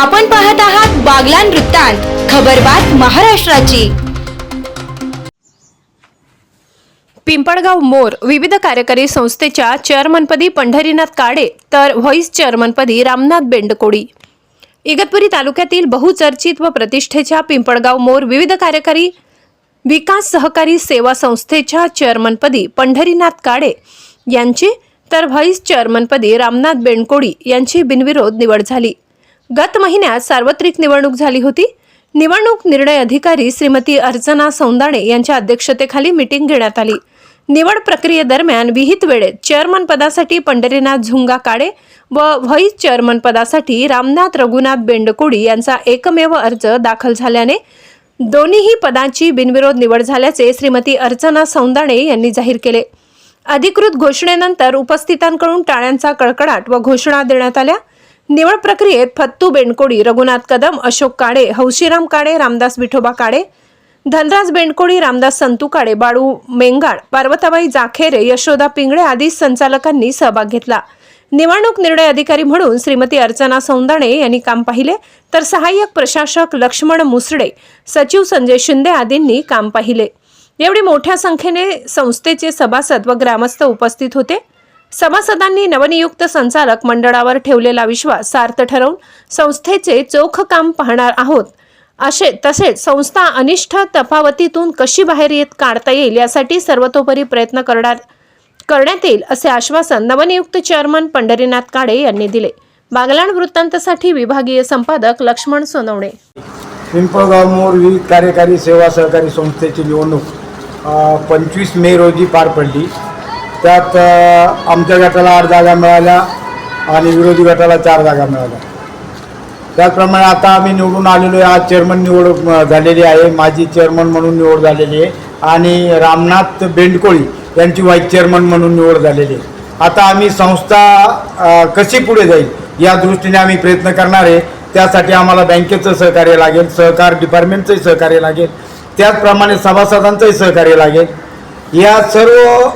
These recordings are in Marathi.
आपण पाहत आहात बागलान वृत्तांत खबरबात महाराष्ट्राची. पिंपळगाव मोर विविध कार्यकारी संस्थेच्या चेअरमनपदी पंढरीनाथ काडे तर व्हॉइस चेअरमनपदी रामनाथ बेंडकोडी. इगतपुरी तालुक्यातील बहुचर्चित व प्रतिष्ठेच्या पिंपळगाव मोर विविध कार्यकारी विकास सहकारी सेवा संस्थेच्या चेअरमनपदी पंढरीनाथ काडे यांची तर व्हाईस चेअरमनपदी रामनाथ बेंडकोडी यांची बिनविरोध निवड झाली. गत महिन्यात सार्वत्रिक निवडणूक झाली होती. निवडणूक निर्णय अधिकारी श्रीमती अर्चना सौंदाणे यांच्या अध्यक्षतेखाली मिटिंग घेण्यात आली. निवड प्रक्रियेदरम्यान विहित वेळेत चेअरमन पदासाठी पंढरीनाथ झुंगा काळे व व्हाईस चेअरमन पदासाठी रामनाथ रघुनाथ बेंडकोडी यांचा एकमेव अर्ज दाखल झाल्याने दोन्हीही पदाची बिनविरोध निवड झाल्याचे श्रीमती अर्चना सौंदाणे यांनी जाहीर केले. अधिकृत घोषणेनंतर उपस्थितांकडून टाळ्यांचा कडकडाट व घोषणा देण्यात आल्या. निवड प्रक्रियेत फत्तू बेंडकोडी रघुनाथ कदम अशोक काळे हौशीराम काळे रामदास विठोबा काळे धनराज बेंडकोडी रामदास संतू काळे बाळू मेंगाळ पार्वताबाई जाखेरे यशोदा पिंगळे आदी संचालकांनी सहभाग घेतला. निवडणूक निर्णय अधिकारी म्हणून श्रीमती अर्चना सौंदाणे यांनी काम पाहिले तर सहाय्यक प्रशासक लक्ष्मण मुसडे सचिव संजय शिंदे आदींनी काम पाहिले. एवढी मोठ्या संख्येने संस्थेचे सभासद व ग्रामस्थ उपस्थित होते. सभासदांनी नवनियुक्त संचालक मंडळावर ठेवलेला विश्वास सार्थ ठरवून संस्थेचे चोख काम पाहणार आहोत. असे तसेच संस्था अनिष्ठ तफावतीतून कशी बाहेर येत काढता येईल यासाठी सर्वतोपरी प्रयत्न करणार करण्यात येईल असे आश्वासन नवनियुक्त चेअरमन पंढरीनाथ काडे यांनी दिले. बागलाण वृत्तांतसाठी विभागीय संपादक लक्ष्मण सोनवणे. पिंपळगाव मोर विविध कार्यकारी सेवा सहकारी संस्थेची निवडणूक पंचवीस मे रोजी पार पडली. त्यात आमच्या गटाला आठ जागा मिळाल्या आणि विरोधी गटाला चार जागा मिळाल्या. त्याचप्रमाणे आता आम्ही निवडून आलेलो आहे. आज चेअरमन निवड झालेली आहे. माझी चेअरमन म्हणून निवड झालेली आहे. आणि रामनाथ बेंडकोळी यांची व्हाईस चेअरमन म्हणून निवड झालेली आहे. आता आम्ही संस्था कशी पुढे जाईल या दृष्टीने आम्ही प्रयत्न करणार आहे. त्यासाठी आम्हाला बँकेचं सहकार्य लागेल सहकार डिपार्टमेंटचंही सहकार्य लागेल. त्याचप्रमाणे सभासदांचंही सहकार्य लागेल. या सर्व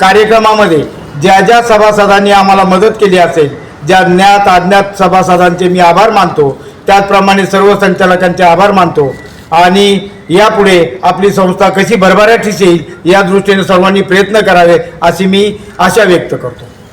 कार्यक्रमामध्ये ज्या ज्या सभासदांनी आम्हाला मदत केली असेल ज्या ज्ञात अज्ञात सभासदांचे मी आभार मानतो त्याचप्रमाणे सर्व संचालकांचे आभार मानतो. आणि यापुढे आपली संस्था कशी भरभराटीस येईल या दृष्टीने सर्वांनी प्रयत्न करावे अशी मी आशा व्यक्त करतो.